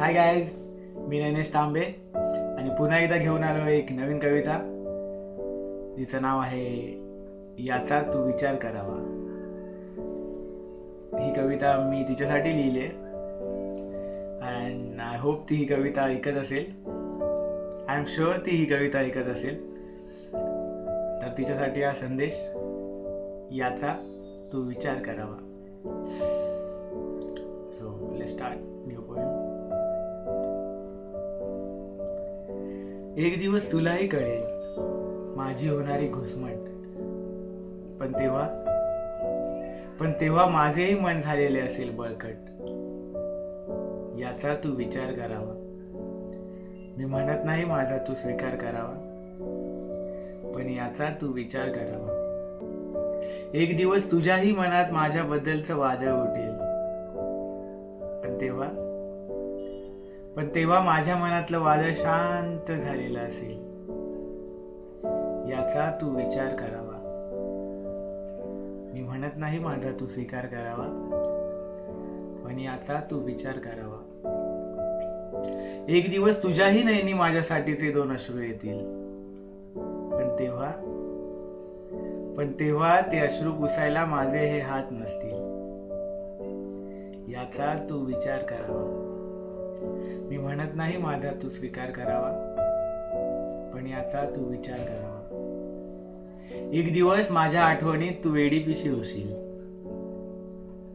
Hi guys मी नैनेश तांबे आणि पुन्हा एकदा घेऊन आलो एक नवीन कविता. जिचं नाव आहे याचा तू विचार करावा. ही कविता मी तिच्यासाठी लिहिली आहे. अँड आय होप ती ही कविता ऐकत असेल. आय एम शुअर ती ही कविता ऐकत असेल. तर तिच्यासाठी हा संदेश याचा तू विचार करावा. एक दिवस तुलाही कळेल माझी होणारी घुसमट. पण तेव्हा पण तेव्हा माझेही मन झालेले असेल बळकट. याचा तू विचार करावा. मी म्हणत नाही माझा तू स्वीकार करावा. पण याचा तू विचार करावा. एक दिवस तुझ्याही मनात माझ्याबद्दलचं वादळ उठेल. पण तेव्हा पण तेव्हा माझ्या मनातलं वादळ शांत झालेलं असेल. याचा तू विचार करावा. मी म्हणत नाही माझा तू स्वीकार करावा पण याचा तू विचार करावा. एक दिवस तुझ्याही नयनी माझ्यासाठीचे दोन अश्रू येतील. पण तेव्हा पण तेव्हा ते अश्रू पुसायला माझे हे हात नसतील. याचा तू विचार करावा. मी म्हणत नाही माझा तू स्वीकार करावा पण याचा तू विचार करावा. एक दिवस माझ्या आठवणीत तू वेडी पिशी होशील.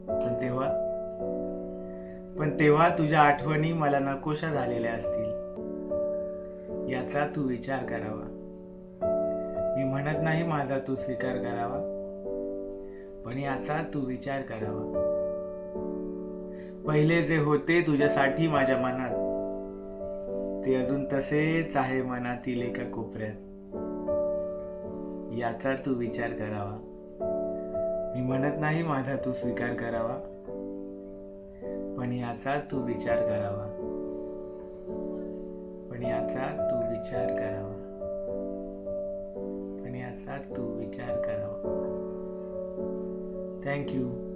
पण तेव्हा पण तेव्हा तुझ्या आठवणी मला नकोशा झालेल्या असतील. याचा तू विचार करावा. मी म्हणत नाही माझा तू स्वीकार करावा पण याचा तू विचार करावा. पहिले जे होते तुझ्यासाठी माझ्या मनात ते अजून तसेच आहे मनातील एका कोपऱ्यात. याचा तू विचार करावा. मी म्हणत नाही माझा तू स्वीकार करावा पण याचा तू विचार करावा. पण याचा तू विचार करावा. पण याचा तू विचार करावा. थँक्यू